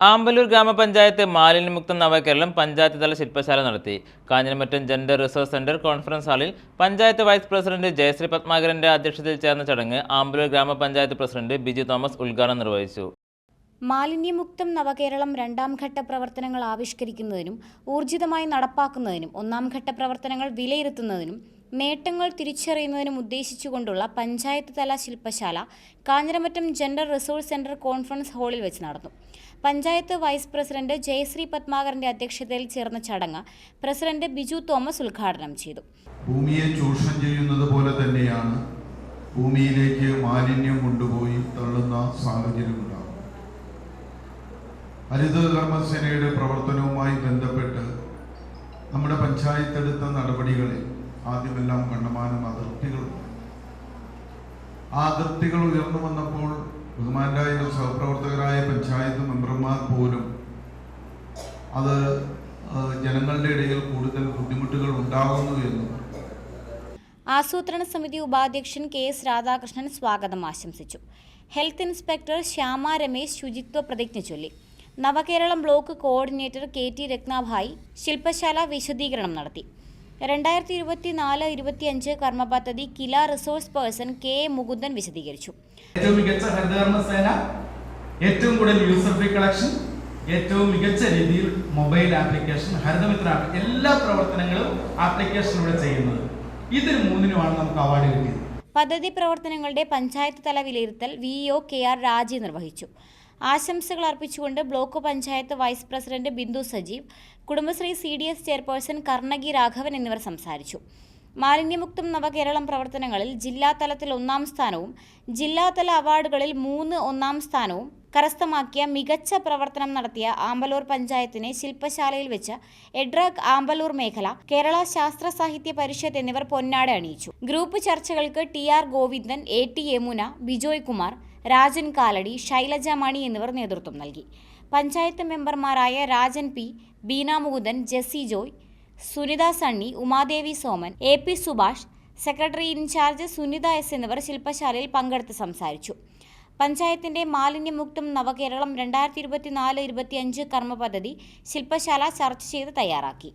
ആമ്പലൂർ ഗ്രാമപഞ്ചായത്ത് മാലിന്യമുക്ത നവകേരളം പഞ്ചായത്ത് തല ശില്പശാല നടത്തി. Kanjiramattom gender resource centre conference ഹാളിൽ പഞ്ചായത്ത് വൈസ് പ്രസിഡന്റ് ജയശ്രീ പത്മാകരന്റെ അധ്യക്ഷതയിൽ ചേർന്ന ചടങ്ങ് ആമ്പലൂർ ഗ്രാമപഞ്ചായത്ത് പ്രസിഡന്റ് ബിജു തോമസ് ഉദ്ഘാടനം നിർവഹിച്ചു. മാലിന്യമുക്തം നവകേരളം രണ്ടാം ഘട്ട പ്രവർത്തനങ്ങൾ ആവിഷ്കരിക്കുന്നതിനും ഊർജിതമായി നടപ്പാക്കുന്നതിനും ഒന്നാം ഘട്ട പ്രവർത്തനങ്ങൾ വിലയിരുത്തുന്നതിനും നേട്ടങ്ങൾ തിരിച്ചറിയുന്നതിനും ഉദ്ദേശിച്ചുകൊണ്ടുള്ള പഞ്ചായത്ത് തല ശില്പശാല Kanjiramattom gender resource centre conference ഹാളിൽ വെച്ച് നടന്നു. പഞ്ചായത്ത് വൈസ് പ്രസിഡന്റ് ജയശ്രീ പത്മാകരന്റെ അധ്യക്ഷതയിൽ ചേർന്ന ചടങ്ങ് പ്രസിഡന്റ് ബിജു തോമസ് ഉദ്ഘാടനം ചെയ്തു. ഭൂമിയെ ചൂഷണം ചെയ്യുന്നത് പോലെ തന്നെയാണ് ഭൂമിയിലേക്ക് മാലിന്യം കൊണ്ടുപോയി തള്ളുന്ന സാഹചര്യം ഹരിത കർമ്മസേനയുടെ പ്രവർത്തനവുമായി ബന്ധപ്പെട്ട് നമ്മുടെ പഞ്ചായത്തെടുത്ത നടപടികളിൽ ആദ്യമെല്ലാം കണ്ടമാനം അതിർത്തികളുണ്ട് ആ അതിർത്തികൾ ഉയർന്നു വന്നപ്പോൾ ബഹുമാനായ സഹപ്രവർത്തകരായ പഞ്ചായത്ത് മെമ്പർമാർ പോലും അത് ജനങ്ങളുടെ ഇടയിൽ കൂടുതൽ ബുദ്ധിമുട്ടുകൾ ഉണ്ടാകുന്നു എന്ന് ആസൂത്രണ സമിതി ഉപാധ്യക്ഷൻ കെ എസ് രാധാകൃഷ്ണൻ സ്വാഗതം ആശംസിച്ചു. ഹെൽത്ത് ഇൻസ്പെക്ടർ ശ്യാമ രമേശ് ശുചിത്വ പ്രതിജ്ഞ ചൊല്ലി. Navakeralam block coordinator K T Ratnabhai ശില്പശാല വിശദീകരണം നടത്തി. രണ്ടായിരത്തി ഇരുപത്തി നാല് ഇരുപത്തിയഞ്ച് കർമ്മ പദ്ധതി Kila resource person K A Mukundan വിശദീകരിച്ചു. ഏറ്റവും മികച്ച ഹരിതകർമ്മ സേന ഏറ്റവും കൂടുതൽ യൂസർ ഫ്രീ കളക്ഷൻ ഏറ്റവും മികച്ച രീതിയിൽ മൊബൈൽ ആപ്ലിക്കേഷൻ ഹരിതമിത്ര എല്ലാ പ്രവർത്തനങ്ങളും ആപ്ലിക്കേഷനിലൂടെ ചെയ്യുന്നത്. ഇതിന് മൂന്നിനുമാണ് നമുക്ക് അവാർഡ് കിട്ടിയത്. പദ്ധതി പ്രവർത്തനങ്ങളുടെ പഞ്ചായത്ത് തല വിലയിരുത്തൽ വി ഒ കെ ആർ രാജി നിർവഹിച്ചു. ആശംസകൾ അർപ്പിച്ചുകൊണ്ട് block panchayat vice president Bindu Sajeev Kudumbashree C D S chairperson Karnagi Raghavan എന്നിവർ സംസാരിച്ചു. മാലിന്യമുക്തം നവകേരളം പ്രവർത്തനങ്ങളിൽ ജില്ലാതലത്തിൽ ഒന്നാം സ്ഥാനവും ജില്ലാതല അവാർഡുകളിൽ മൂന്ന് ഒന്നാം സ്ഥാനവും കരസ്ഥമാക്കിയ മികച്ച പ്രവർത്തനം നടത്തിയ ആമ്പലൂർ പഞ്ചായത്തിനെ ശില്പശാലയിൽ വെച്ച് എഡ്രാഗ് ആമ്പലൂർ മേഖല കേരള ശാസ്ത്ര സാഹിത്യ പരിഷത്ത് എന്നിവർ പൊന്നാട അണിയിച്ചു. ഗ്രൂപ്പ് ചർച്ചകൾക്ക് T R Govindan A T Yamuna Bijoy Kumar Rajan Kalady Shailaja Mani എന്നിവർ നേതൃത്വം നൽകി. പഞ്ചായത്ത് മെമ്പർമാരായ Rajan P Beena Mukundan Jessy Joy Sunitha Sunny Umadevi Soman A P Subhash secretary in charge Sunitha S എന്നിവർ ശില്പശാലയിൽ പങ്കെടുത്ത് സംസാരിച്ചു. പഞ്ചായത്തിന്റെ മാലിന്യമുക്തം നവകേരളം രണ്ടായിരത്തി ഇരുപത്തിനാല് ഇരുപത്തിയഞ്ച് കർമ്മ പദ്ധതി ശില്പശാല ചർച്ച ചെയ്ത് തയ്യാറാക്കി.